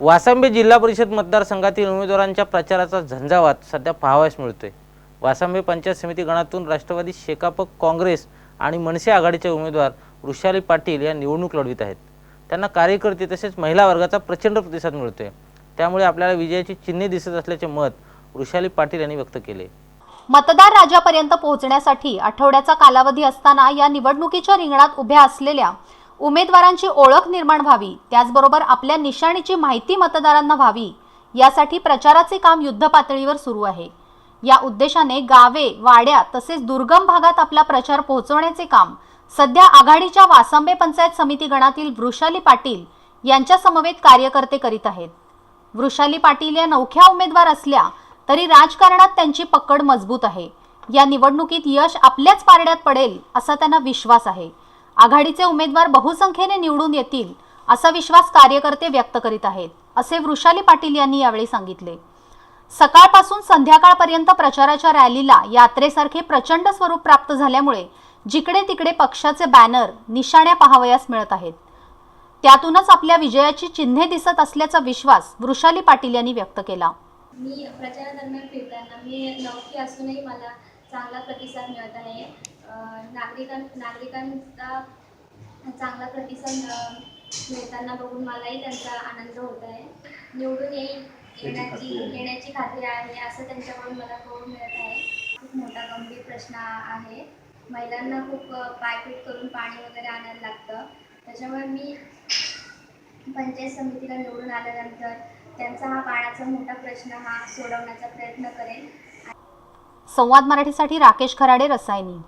वासंबे जिल्हा परिषद मतदारसंघातील उमेदवारांच्या प्रचाराचा झंझावात सध्या पाहावयास मिळतोय. वासंबे पंचायत समिती गणातून राष्ट्रवादी शेकाप काँग्रेस आणि मनसे आघाडीचे उमेदवार वृषाली पाटील या निवडणूक लढवित आहेत. त्यांना कार्यकर्ते तसेच महिला वर्गाचा प्रचंड प्रतिसाद मिळतोय. त्यामुळे आपल्याला विजयाची चिन्हे दिसत असल्याचे मत वृषाली पाटील यांनी व्यक्त केले. मतदार राजापर्यंत पोहोचण्यासाठी आठवड्याचा कालावधी असताना या निवडणुकीच्या रिंगणात उभ्या असलेल्या उमेदवारांची ओळख निर्माण व्हावी त्याचबरोबर आपल्या निशाणीची माहिती मतदारांना व्हावी यासाठी प्रचाराचे काम युद्धपातळीवर सुरू आहे. या उद्देशाने गावे वाड्या तसेच दुर्गम भागात आपला प्रचार पोहोचवण्याचे काम सध्या आघाडीच्या वासंबे पंचायत समिती गणातील वृषाली पाटील यांच्या समवेत कार्यकर्ते करीत आहेत. वृषाली पाटील या नवख्या उमेदवार असल्या तरी राजकारणात त्यांची पकड मजबूत आहे. या निवडणुकीत यश आपल्याच पारड्यात पडेल असा त्यांना विश्वास आहे. आघाडीचे उमेदवार बहुसंख्येने निवडून येतील असा विश्वास कार्यकर्ते व्यक्त करीत आहेत असे वृषाली पाटील यांनी यावेळी सांगितले. सकाळपासून संध्याकाळपर्यंत प्रचाराच्या रॅलीला यात्रेसारखे प्रचंड स्वरूप प्राप्त झाल्यामुळे जिकडे तिकडे पक्षाचे बॅनर निशाण्या पाहावयास मिळत आहेत. त्यातूनच आपल्या विजयाची चिन्हे दिसत असल्याचा विश्वास वृषाली पाटील यांनी व्यक्त केला. मी प्रचारादरम्यान फिरताना मी नौकी असूनही मला चांगला प्रतिसाद मिळत आहे. नागरिकां नागरिकांचा चांगला प्रतिसाद मिळताना बघून मलाही त्यांचा आनंद होत आहे निवडून येईल येण्याची येण्याची खात्री आहे असं त्यांच्याकडून मला कळून मिळत आहे. खूप मोठा गंभीर प्रश्न आहे. महिलांना खूप पायपीट करून पाणी वगैरे आणायला लागतं. त्याच्यामुळे मी पंचायत समितीला निवडून आल्यानंतर त्यांचा हा पाण्याचा मोठा प्रश्न हा सोडवण्याचा प्रयत्न करेन. संवाद मराठीसाठी राकेश खराडे रसायनी.